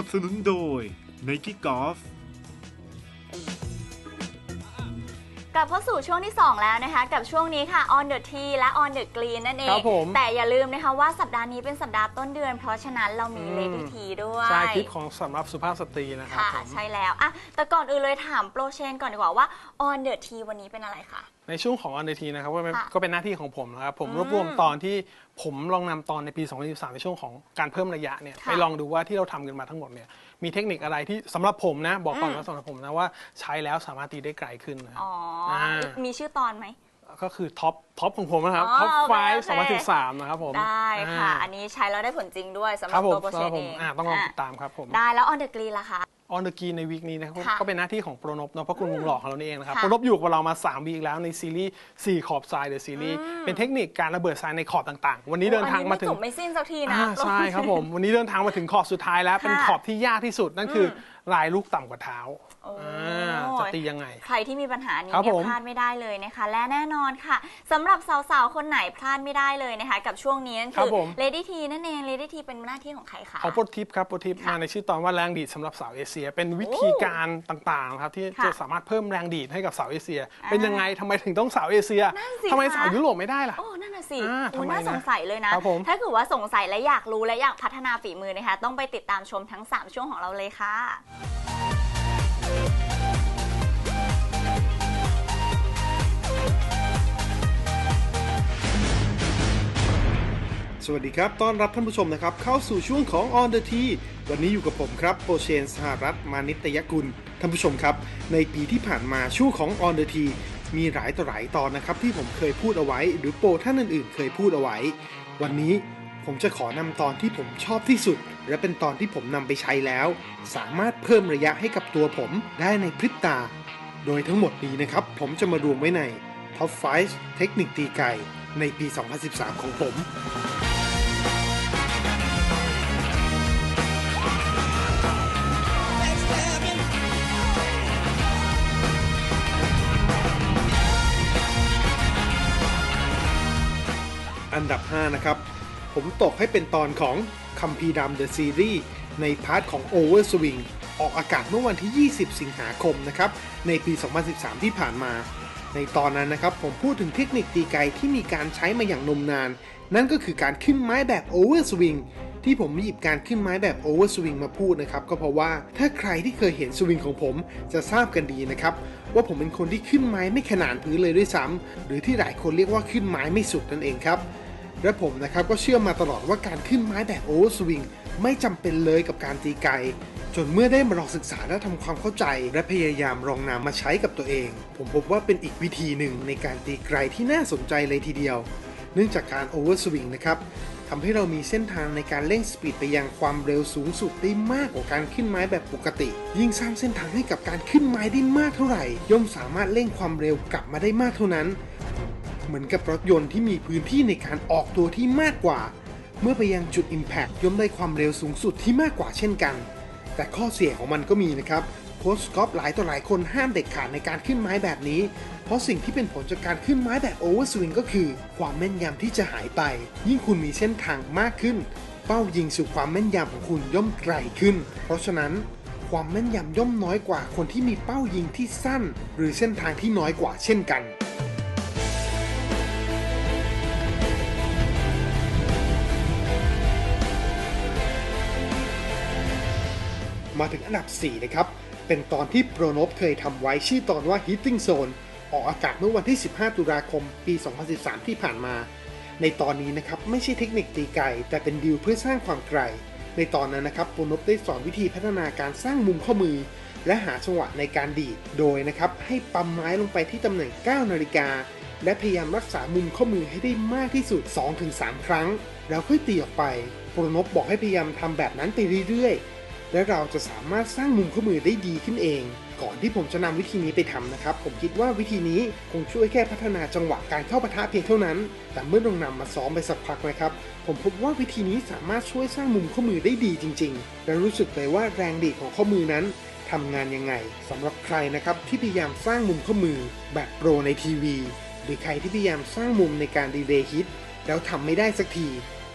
นับสนุนโดย Nike Golf กลับเข้าสู่ช่วงที่ 2 แล้วนะคะ กับช่วงนี้ค่ะ on the tea และ on the green นั่นเอง ครับผม แต่อย่าลืมนะคะว่าสัปดาห์นี้เป็นสัปดาห์ต้นเดือน เพราะฉะนั้นเรามีอืม lady tea ด้วย ใช่คลิปของสำหรับสุภาพสตรีนะครับค่ะ ผม ใช่แล้วอะแต่ก่อนอื่นเลยถามโปรเชนก่อนดีกว่าว่า on the tea วันนี้เป็นอะไรคะ ในช่วงของอันเดทีนะครับก็เป็นค่ะก็เป็นหน้าที่ของผมนะครับผมอืมรวบรวมตอนที่ผมลองนำตอนในปี2023ในช่วงของการเพิ่มระยะเนี่ยค่ะไปลองดูว่าที่เราทำกันมาทั้งหมดเนี่ยมีเทคนิคอะไรที่สำหรับผมนะบอกก่อนอืม ว่าสำหรับผมนะว่าใช้แล้วสามารถตีได้ไกลขึ้นนะ อ๋ออามีชื่อตอนไหม ก็คือท็อปท็อปของผมนะครับอ๋อท็อปโอเคไฟโอเค2013นะครับผมได้ค่ะ อ่าอันนี้ใช้แล้วได้ผลจริงด้วยสำหครัรับบผมตัวโปรเชสำหรันบผเอมงอ่าต้องลองะติดตามครับผม ได้แล้ว on the green ล่ะคะ ออนเดอะกีในวีคนี้นะครับค่ะ ก็เป็นหน้าที่ของโปรนบเนาะเพราะคุณวงหล่อของเรานี่เองนะครับค่ะโปรนบอยู่กับเรามา 3 วีคแล้วในซีรีส์4ขอบทรายเดอะซีรีส์เป็นเทคนิคการระเบิดทรายในขอบต่างๆ วันนี้เดินทางมาถึง อันนี้ไม่จบไม่สิ้นสักทีนะ อ่าใช่ครับผม วันนี้เดินทางมาถึงขอบสุดท้ายแล้ว เป็นค่ะขอบที่ยากที่สุดนั่นคืออลายลูกต่ำกว่าเท้าโอ้อ่าจะตียังไง ใครที่มีปัญหานี้ครับเนี่ยผม พลาดไม่ได้เลยนะคะ และแน่นอนค่ะสำหรับสาวๆ คนไหนพลาดไม่ได้เลยนะคะ กับช่วงนี้นั่นครัคืบอผม Lady T นั่นเอง Lady T เป็นหน้าที่ของใครคะของโปรทิปครับโปรทิปค่ะมาในชื่อตอนว่าแรงดีดสำหรับสาวเอเชีย เป็นวิธีการต่างๆนะครับที่ค่ะจะสามารถเพิ่มแรงดีดให้กับสาวเอเชีย อ่าเป็นยังไงทำไมถึงต้องสาวเอเชียนั่นสิทำไมคะ สาวยุโรปไม่ได้ล่ะ โอ้ นั่นน่ะสิอ่าโอ้ทำไมน่านะสงสัยเลยนะ ครับผม ถ้าเกิดว่าสงสัยและอยากรู้และอยากพัฒนาฝีมือนะคะ ต้องไปติดตามชมทั้ง 3 ช่วงของเราเลยค่ะสวัสดีครับ ต้อนรับท่านผู้ชมนะครับ เข้าสู่ช่วงของ On the T วันนี้อยู่กับผมครับโปรเชนสหรัฐมานิตยกุล ท่านผู้ชมครับ ในปีที่ผ่านมาช่วงของ On the T มีหลายต่อหลายตอนนะครับที่ผมเคยพูดเอาไว้ หรือโปรท่านอื่นๆ เคยพูดเอาไว้ วันนี้ ผมจะขอนำตอนที่ผมชอบที่สุด และเป็นตอนที่ผมนำไปใช้แล้ว สามารถเพิ่มระยะให้กับตัวผมได้ในพริบตา โดยทั้งหมดนี้นะครับ ผมจะมารวมไว้ใน Top 5 เทคนิคตีไก่ ในปี 2013 ของผมอันดับ 5 นะครับ ผมตกให้เป็นตอนของคัมพีร์ดำเดอะซีรีส์ในพาร์ทของ Over Swing ออกอากาศเมื่อวันที่ 20 สิงหาคมนะครับ ในปี 2013 ที่ผ่านมา ในตอนนั้นนะครับ ผมพูดถึงเทคนิคตีไกลที่มีการใช้มาอย่างนมนาน นั่นก็คือการขึ้นไม้แบบ Over Swing ที่ผมหยิบการขึ้นไม้แบบ Over Swing มาพูดนะครับ ก็เพราะว่าถ้าใครที่เคยเห็นสวิงของผมจะทราบกันดีนะครับ ว่าผมเป็นคนที่ขึ้นไม้ไม่ขนานพื้นเลยด้วยซ้ำหรือที่หลายคนเรียกว่าขึ้นไม้ไม่สุดนั่นเองครับ และผมนะครับก็เชื่อมาตลอดว่าการขึ้นไม้แบบโอเวอร์สวิงไม่จำเป็นเลยกับการตีไกลจนเมื่อได้มาลองศึกษาและทำความเข้าใจ และพยายามลองนำมาใช้กับตัวเอง ผมพบว่าเป็นอีกวิธีหนึ่งในการตีไกลที่น่าสนใจเลยทีเดียว เนื่องจากการโอเวอร์สวิงนะครับทำให้เรามีเส้นทางในการเร่งสปีดไปยังความเร็วสูงสุดได้มากกว่าการขึ้นไม้แบบปกติ ยิ่งสร้างเส้นทางให้กับการขึ้นไม้ได้มากเท่าไหร่ ย่อมสามารถเร่งความเร็วกลับมาได้มากเท่านั้น เหมือนกับรถยนต์ที่มีพื้นที่ในการออกตัวที่มากกว่า เมื่อไปยังจุด Impact ย่อมได้ความเร็วสูงสุดที่มากกว่าเช่นกัน แต่ข้อเสียของมันก็มีนะครับโค้ชกอปหลายต่อหลายคนห้ามเด็ดขาดในการขึ้นไม้แบบนี้ เพราะสิ่งที่เป็นผลจากการขึ้นไม้แบบโอเวอร์สวิงก็คือ ความแม่นยำที่จะหายไป ยิ่งคุณมีเส้นทางมากขึ้น เป้ายิงสู่ความแม่นยำของคุณย่อมไกลขึ้น เพราะฉะนั้น ความแม่นยำย่อมน้อยกว่าคนที่มีเป้ายิงที่สั้น หรือเส้นทางที่น้อยกว่าเช่นกัน มาถึงอันดับ 4 นะครับ เป็นตอนที่โปรโนบเคยทำไว้ชื่อตอนว่า Hitting Zone ออกอากาศเมื่อวันที่ 15 ตุลาคม ปี 2013 ที่ผ่านมา ในตอนนี้นะครับไม่ใช่เทคนิคตีไกลแต่เป็นดิวเพื่อสร้างความไกล ในตอนนั้นนะครับโปรโนบได้สอนวิธีพัฒนาการสร้างมุมข้อมือ และหาจังหวะในการดีด โดยนะครับให้ปั๊มไม้ลงไปที่ตำแหน่ง 9 นาฬิกา และพยายามรักษามุมข้อมือให้ได้มากที่สุด 2-3 ครั้ง แล้วค่อยตีออกไปโปรโนบบอกให้พยายามทำแบบนั้นไปเรื่อยๆ และเราจะสามารถสร้างมุมข้อมือได้ดีขึ้นเอง ก่อนที่ผมจะนำวิธีนี้ไปทำนะครับ ผมคิดว่าวิธีนี้คงช่วยแค่พัฒนาจังหวะการเข้าปะทะเพียงเท่านั้น แต่เมื่อลองนำมาซ้อมไปสักพักนะครับ ผมพบว่าวิธีนี้สามารถช่วยสร้างมุมข้อมือได้ดีจริง ๆ และรู้สึกเลยว่าแรงดีของข้อมือนั้นทำงานยังไงสำหรับใครนะครับที่พยายามสร้างมุมข้อมือแบบโปรในทีวี หรือใครที่พยายามสร้างมุมในการดีเลย์ฮิตแล้วทำไม่ได้สักที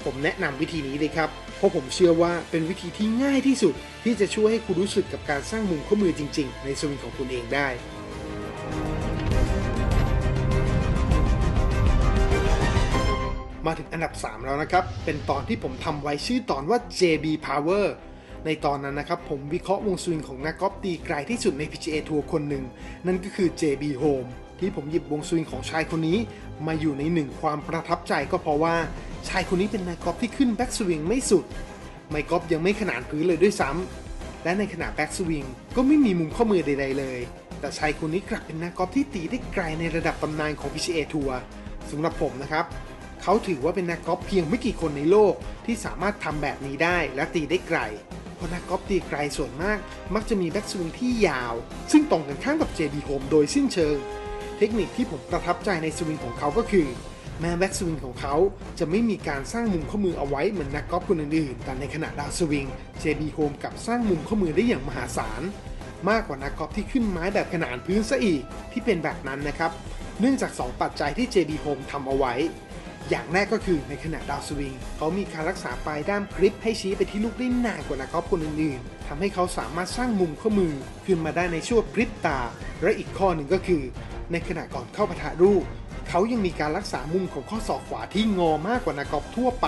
ผผมแนะนำวิธีนี้เลยครับ เพราะผมเชื่อว่าเป็นวิธีที่ง่ายที่สุด ที่จะช่วยให้คุณรู้สึกกับการสร้างมุมข้อมือจริง ๆ ในสวิงของคุณเองได้มาถึงอันดับ 3 แล้วนะครับ เป็นตอนที่ผมทำไว้ชื่อตอนว่า JB Power ในตอนนั้นนะครับ ผมวิเคราะห์วงสวิงของนักกอล์ฟตีไกลที่สุดใน PGA ทัวร์คนหนึ่ง นั่นก็คือ JB Home ที่ผมหยิบวงสวิงของชายคนนี้ มาอยู่ในหนึ่งความประทับใจก็เพราะว่าชายคนนี้เป็นนักกอล์ฟที่ขึ้นแบ็กสวิงไม่สุด ไมค์กอล์ฟยังไม่ขนานพื้นเลยด้วยซ้ำและในขณะแบ็กสวิงก็ไม่มีมุมข้อมือใด ๆ เลย แต่ชายคนนี้กลับเป็นนักกอล์ฟที่ตีได้ไกลในระดับตำนานของ PGA ทัวร์สำหรับผมนะครับเขาถือว่าเป็นนักกอล์ฟเพียงไม่กี่คนในโลกที่สามารถทำแบบนี้ได้และตีได้ไกลเพราะนักกอล์ฟตีไกลส่วนมาก มักจะมีแบ็กสวิงที่ยาว ซึ่งตรงกันข้ามกับ JB Home โดยสิ้นเชิง เทคนิคที่ผมประทับใจในสวิงของเขาก็คือ แม้แบ็กสวิงของเขาจะไม่มีการสร้างมุมข้อมือเอาไว้เหมือนนักกอล์ฟคนอื่นๆ แต่ในขณะดาวสวิง JB Home กับสร้างมุมข้อมือได้อย่างมหาศาล มากกว่านักกอล์ฟที่ขึ้นไม้แบบขนานพื้นซะอีกที่เป็นแบบนั้นนะครับ เนื่องจาก 2 ปัจจัยที่ JB Home ทำเอาไว้ อย่างแรกก็คือในขณะดาวสวิง เขามีการรักษาปลายด้ามกริปให้ชี้ไปที่ลูกได้นานกว่านักกอล์ฟคนอื่นๆทำให้เขาสามารถสร้างมุมข้อมือขึ้นมาได้ในช่วงพริบตา และอีกข้อหนึ่งก็คือ ในขณะก่อนเข้าปะทะลูกเขายังมีการรักษามุมของข้อศอกขวาที่งอมากกว่านักกอล์ฟทั่วไป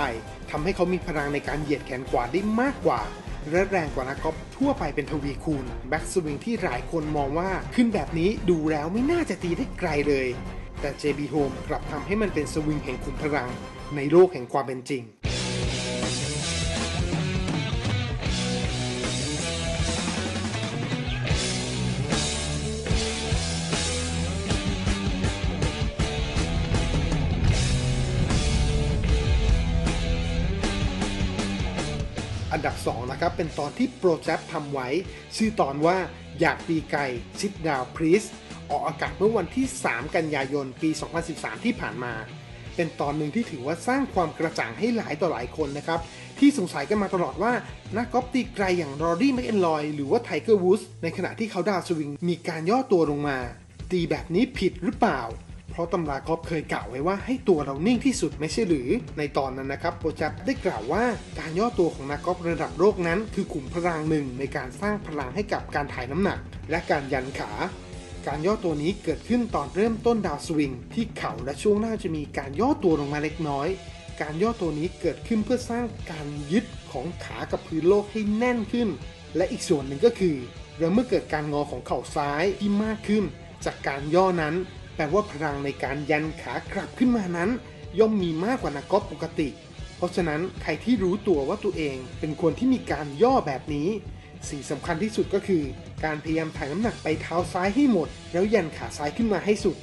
ทำให้เขามีพลังในการเหยียดแขนขวาได้มากกว่าและแรงกว่านักกอล์ฟทั่วไปเป็นทวีคูณแบ็กสวิงที่หลายคนมองว่าขึ้นแบบนี้ดูแล้วไม่น่าจะตีได้ไกลเลย แต่ JB Home กลับทำให้มันเป็นสวิงแห่งขุนพลังในโลกแห่งความเป็นจริง อันดับ 2 นะครับ เป็นตอนที่โปรแจคทำไว้ ชื่อตอนว่าอยากตีไก่ซิดดาวพรีสออกอากาศเมื่อวันที่ 3 กันยายนปี 2013 ที่ผ่านมา เป็นตอนหนึ่งที่ถือว่าสร้างความกระจ่างให้หลายต่อหลายคนนะครับ ที่สงสัยกันมาตลอดว่า นักกอล์ฟตีไกลอย่างรอรี่แมคเอนลอยหรือว่าไทเกอร์วูดส์ในขณะที่เขาดาวสวิงมีการย่อตัวลงมา ตีแบบนี้ผิดหรือเปล่า ราะตำรากอล์ฟเคยกล่าวไว้ว่าให้ตัวเรานิ่งที่สุดไม่ใช่หรือ ในตอนนั้นนะครับโปรจับได้กล่าวว่าการย่อตัวของนักกอล์ฟระดับโลกนั้นคือขุมพลังหนึ่งในการสร้างพลังให้กับการถ่ายน้ำหนัก และการยันขาการย่อตัวนี้เกิดขึ้นตอนเริ่มต้นดาวสวิงที่เข่าและช่วงหน้าจะมีการย่อตัวลงมาเล็กน้อย การย่อตัวนี้เกิดขึ้นเพื่อสร้างการยึดของขากับพื้นโลกให้แน่นขึ้น และอีกส่วนหนึ่งก็คือเราเมื่อเกิดการงอของเข่าซ้ายที่มากขึ้น จากการย่อนั้น แปลว่าพลังในการยันขากลับขึ้นมานั้น ย่อมมีมากกว่านักกอล์ฟปกติ เพราะฉะนั้นใครที่รู้ตัวว่าตัวเองเป็นคนที่มีการย่อแบบนี้ สิ่งสำคัญที่สุดก็คือ การพยายามถ่ายน้ำหนักไปเท้าซ้ายให้หมด แล้วยันขาซ้ายขึ้นมาให้สุด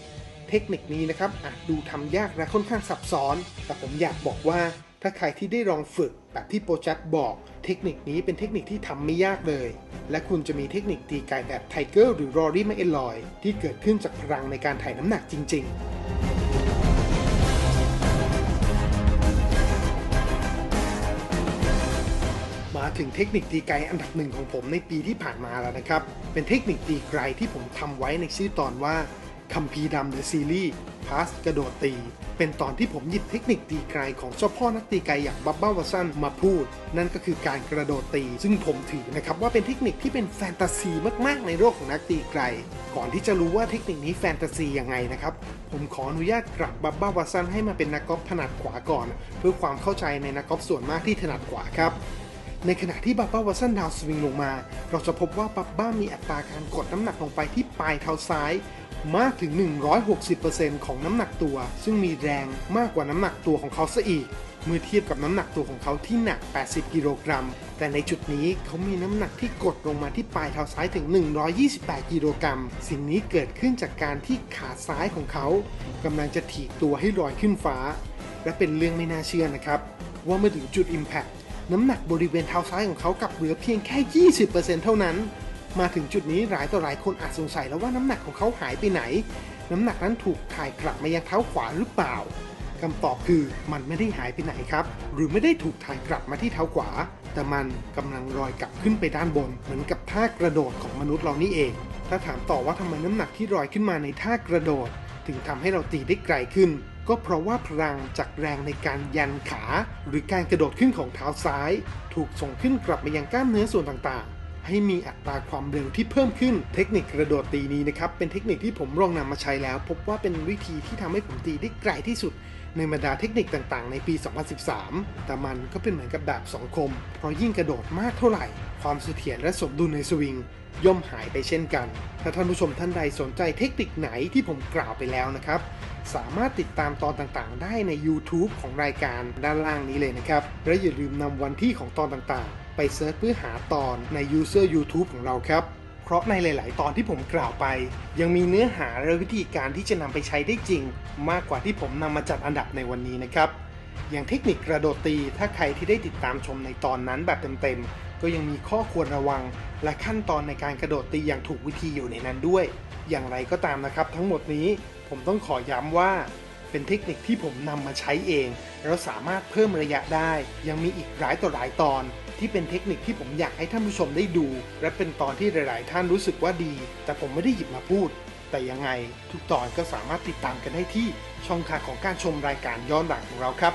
เทคนิคนี้นะครับอาจดูทำยากและค่อนข้างซับซ้อน แต่ผมอยากบอกว่าถ้าใครที่ได้ลองฝึกแบบที่โปรจักบอก เทคนิคนี้เป็นเทคนิคที่ทำไม่ยากเลย และคุณจะมีเทคนิคตีไก่แบบไทเกอร์หรือรอรี่แมคเอลลอยที่เกิดขึ้นจากพลังในการถ่ายน้ำหนักจริงๆมาถึงเทคนิคตีไกลอันดับหนึ่งของผมในปีที่ผ่านมาแล้วนะครับ เป็นเทคนิคตีไกลที่ผมทำไว้ในชื่อตอนว่า คัมภีร์ดำ The Series พาสกระโดดตี เป็นตอนที่ผมหยิบเทคนิคตีไกลของเจ้าพ่อนักตีไกลอย่างบับบ้าวาซันมาพูด นั่นก็คือการกระโดดตี ซึ่งผมถือนะครับว่าเป็นเทคนิคที่เป็นแฟนตาซีมากๆ ในโลกของนักตีไกล ก่อนที่จะรู้ว่าเทคนิคนี้แฟนตาซียังไงนะครับ ผมขออนุญาตกลับบับบ้าวาซันให้มาเป็นนักกอล์ฟถนัดขวาก่อน เพื่อความเข้าใจในนักกอล์ฟส่วนมากที่ถนัดขวาครับในขณะที่บับบ้าวัสันดาวสวิงลงมา เราจะพบว่าบับบ้ามีอัตราการกดน้ำหนักลงไปที่ปลายเท้าซ้าย มากถึง 160%ของน้ำหนักตัว ซึ่งมีแรงมากกว่าน้ำหนักตัวของเขาซะอีก เมื่อเทียบกับน้ำหนักตัวของเขาที่หนัก 80 กิโลกรัม แต่ในจุดนี้เขามีน้ำหนักที่กดลงมาที่ปลายเท้าซ้ายถึง 128 กิโลกรัม สิ่งนี้เกิดขึ้นจากการที่ขาซ้ายของเขากำลังจะถีบตัวให้ลอยขึ้นฟ้า และเป็นเรื่องไม่น่าเชื่อนะครับ ว่าเมื่อถึงจุด Impact น้ำหนักบริเวณเท้าซ้ายของเขากลับเหลือเพียงแค่ 20%เท่านั้น มาถึงจุดนี้หลายต่อหลายคนอาจสงสัยแล้วว่าน้ำหนักของเขาหายไปไหน น้ำหนักนั้นถูกถ่ายกลับมายังเท้าขวาหรือเปล่าคำตอบคือมันไม่ได้หายไปไหนครับ หรือไม่ได้ถูกถ่ายกลับมาที่เท้าขวา แต่มันกำลังลอยกลับขึ้นไปด้านบน เหมือนกับท่ากระโดดของมนุษย์เรานี่เอง ถ้าถามต่อว่าทำไมน้ำหนักที่ลอยขึ้นมาในท่ากระโดด ถึงทำให้เราตีได้ไกลขึ้น ก็เพราะว่าพลังจากแรงในการยันขา หรือการกระโดดขึ้นของเท้าซ้าย ถูกส่งขึ้นกลับมายังกล้ามเนื้อส่วนต่างๆ ให้มีอัตราความเร็วที่เพิ่มขึ้น เทคนิคกระโดดตีนี้นะครับ เป็นเทคนิคที่ผมลองนำมาใช้แล้ว พบว่าเป็นวิธีที่ทำให้ผมตีได้ไกลที่สุดในบรรดาเทคนิคต่างๆ ในปี 2013 แต่มันก็เป็นเหมือนกับดาบสองคม เพราะยิ่งกระโดดมากเท่าไหร่ ความเสถียรและสมดุลในสวิง ย่อมหายไปเช่นกัน ถ้าท่านผู้ชมท่านใดสนใจเทคนิคไหนที่ผมกล่าวไปแล้วนะครับ สามารถติดตามตอนต่างๆ ได้ใน YouTube ของรายการด้านล่างนี้เลยนะครับ และอย่าลืมนำวันที่ของตอนต่างๆ ไปเซิร์ชเพื่อหาตอนใน User YouTube ของเราครับ เพราะในหลาย ๆ ตอนที่ผมกล่าวไป ยังมีเนื้อหาและวิธีการที่จะนำไปใช้ได้จริง มากกว่าที่ผมนำมาจัดอันดับในวันนี้นะครับ อย่างเทคนิคกระโดดตี ถ้าใครที่ได้ติดตามชมในตอนนั้นแบบเต็ม ๆ ก็ยังมีข้อควรระวัง และขั้นตอนในการกระโดดตีอย่างถูกวิธีอยู่ในนั้นด้วย อย่างไรก็ตามนะครับ ทั้งหมดนี้ผมต้องขอย้ำว่าเป็นเทคนิคที่ผมนำมาใช้เอง แล้วสามารถเพิ่มระยะได้ ยังมีอีกหลายต่อหลายตอน ที่เป็นเทคนิคที่ผมอยากให้ท่านผู้ชมได้ดู และเป็นตอนที่หลาย ๆ ท่านรู้สึกว่าดี แต่ผมไม่ได้หยิบมาพูด แต่ยังไง ทุกตอนก็สามารถติดตามกันได้ที่ช่องทางของการชมรายการย้อนหลังของเราครับ